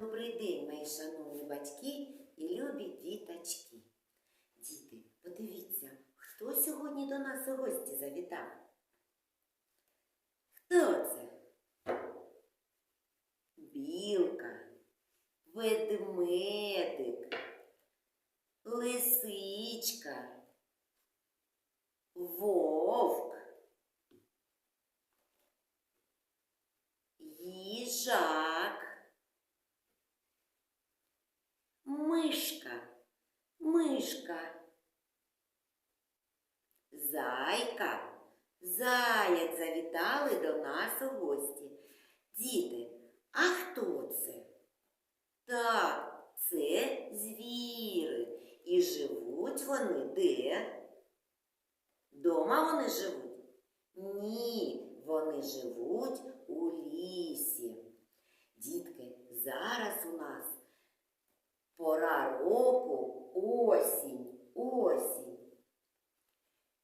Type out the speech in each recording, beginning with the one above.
Добрий день, мої шановні батьки і любі діточки. Діти, подивіться, хто сьогодні до нас у гості завітав? Хто це? Білка, ведмедик, лисичка, вовк, їжак. Мишка, мишка, зайка, заяць завітали до нас у гості. Діти, а хто це? Так, це звіри. І живуть вони де? Дома вони живуть? Ні, вони живуть у лісі. Дітки, зараз у нас Пора року осінь, осінь.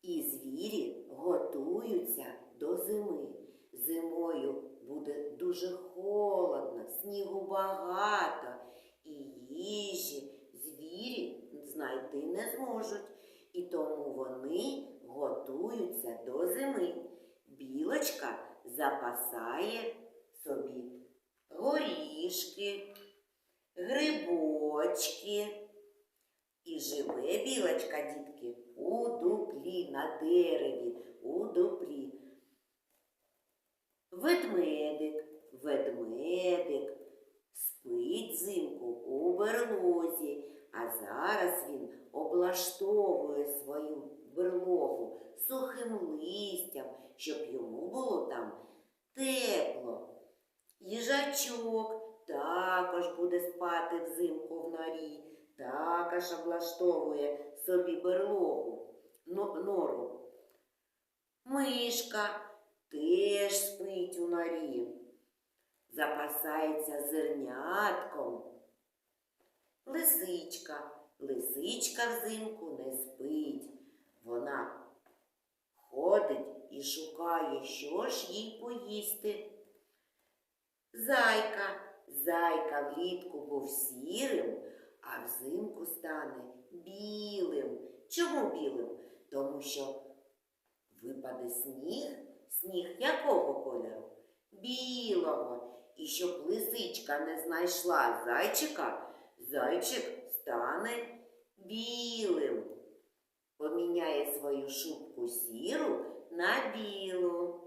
І звірі готуються до зими. Зимою буде дуже холодно, снігу багато, і їжі звірі знайти не зможуть. І тому вони готуються до зими. Білочка запасає собі горішки грибочки. І живе білочка, дітки, у дуплі, на дереві, у дуплі. Ведмедик, ведмедик спить зимку у берлозі, а зараз він облаштовує свою берлогу сухим листям, щоб йому було там тепло. Їжачок також буде спати взимку в норі, також облаштовує собі берлогу, нору. Мишка теж спить у норі, запасається зернятком. Лисичка, лисичка взимку не спить. Вона ходить і шукає, що ж їй поїсти. Зайка, зайка влітку був сірим, а взимку стане білим. Чому білим? Тому що випаде сніг, сніг якого кольору? Білого. І щоб лисичка не знайшла зайчика, зайчик стане білим. Поміняє свою шубку сіру на білу.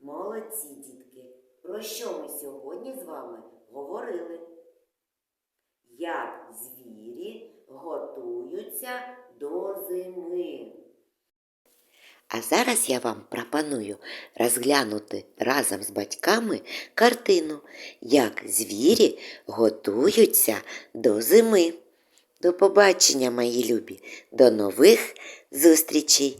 Молодці, дітки! Про що ми сьогодні з вами говорили? Як звірі готуються до зими? А зараз я вам пропоную розглянути разом з батьками картину, як звірі готуються до зими. До побачення, мої любі, до нових зустрічей!